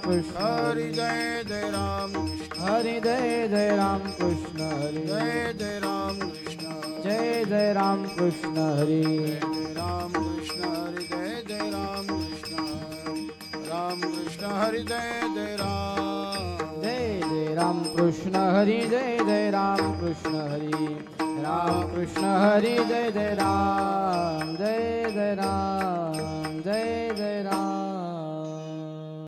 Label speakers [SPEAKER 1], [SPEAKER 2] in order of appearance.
[SPEAKER 1] Krishna
[SPEAKER 2] Hari Jai Jai Ram Krishna
[SPEAKER 1] Hari Jai Jai Ram Krishna Hare
[SPEAKER 2] Jai Jai Ram Krishna
[SPEAKER 1] Jai Jai Ram Krishna Hare
[SPEAKER 2] Jai Jai Ram Krishna Hari Jai Jai Ram Krishna Hari Ram Krishna Hari Jai Jai Ram
[SPEAKER 1] Jai Jai Ram Krishna Hari Jai Jai Ram Krishna Hari Ram Krishna Hari Jai Jai Ram Jai Jai Ram Jai Jai Ram